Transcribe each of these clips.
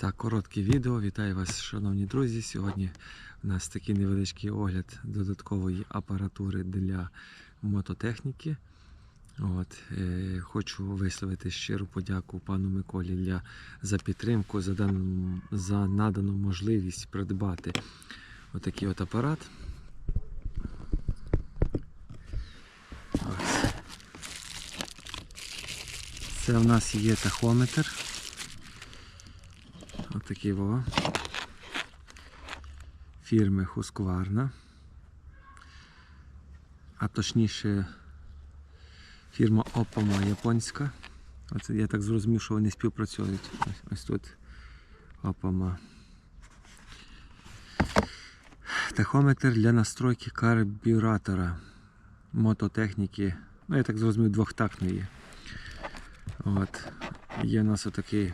Так, коротке відео. Вітаю вас, шановні друзі. Сьогодні у нас такий невеличкий огляд додаткової апаратури для мототехніки. От, е, хочу висловити щиру подяку пану Миколі для, за підтримку, за, дан, за надану можливість придбати отакий от апарат. Ось. Це в нас є тахометр. Отакий во. Фірми Husqvarna. А точніше фірма Opama японська. Оце я так зрозумів, що вони співпрацюють. Ось, ось тут Opama. Тахометр для настройки карбюратора мототехніки. Ну, я так зрозумів, двохтактної. От. Є у нас отакий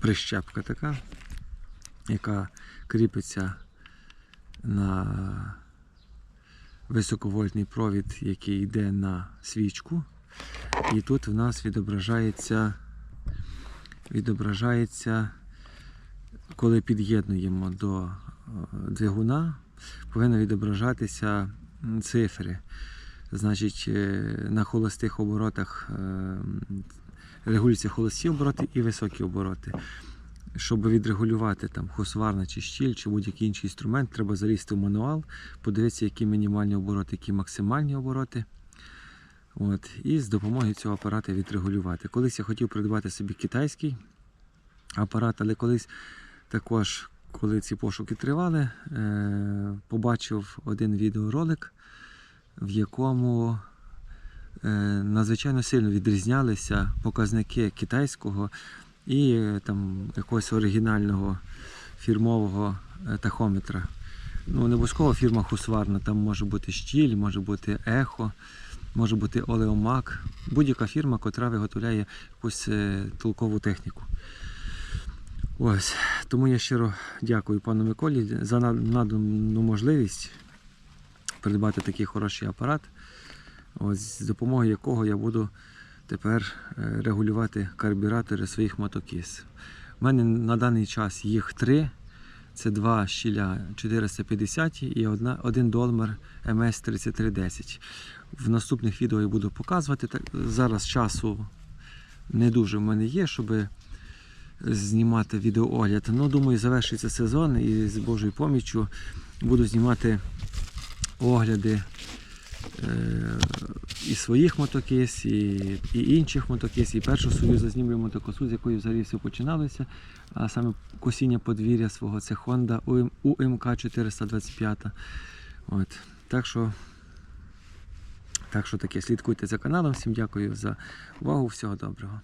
прищепка така, яка кріпиться на високовольтний провід, який йде на свічку. І тут в нас відображається, відображається, коли під'єднуємо до е, двигуна, повинно відображатися цифри. Значить, е, на холостих оборотах е, регулюються холості обороти і високі обороти. Щоб відрегулювати там хосварна чи щіль, чи будь-який інший інструмент, треба залізти в мануал, подивитися, які мінімальні обороти, які максимальні обороти. От, і з допомогою цього апарата відрегулювати. Колись я хотів придбати собі китайський апарат, але колись також, коли ці пошуки тривали, е- побачив один відеоролик, в якому надзвичайно сильно відрізнялися показники китайського і е, там якогось оригінального фірмового е, тахометра. Ну, не обов'язково фірма Husqvarna, там може бути щіль, може бути ехо, може бути олеомак. Будь-яка фірма, котра виготовляє якусь е, толкову техніку. Ось. Тому я щиро дякую пану Миколі за надану можливість придбати такий хороший апарат, ось, з допомогою якого я буду тепер е, регулювати карбюратори своїх мотокіз. У мене на даний час їх три. Це два щіля 450 і одна, один долмер МС3310. В наступних відео я буду показувати. Так, зараз часу не дуже в мене є, щоб знімати відеоогляд. Ну, думаю, завершиться сезон і з Божою поміччю буду знімати огляди і своїх мотокис, і, і інших мотокис, і першу свою зазнімлю мотокосу, з якої взагалі все починалося. А саме косіння подвір'я свого це Honda УМК UMK 425. От. Так що так що таке, слідкуйте за каналом. Всім дякую за увагу. Всього доброго.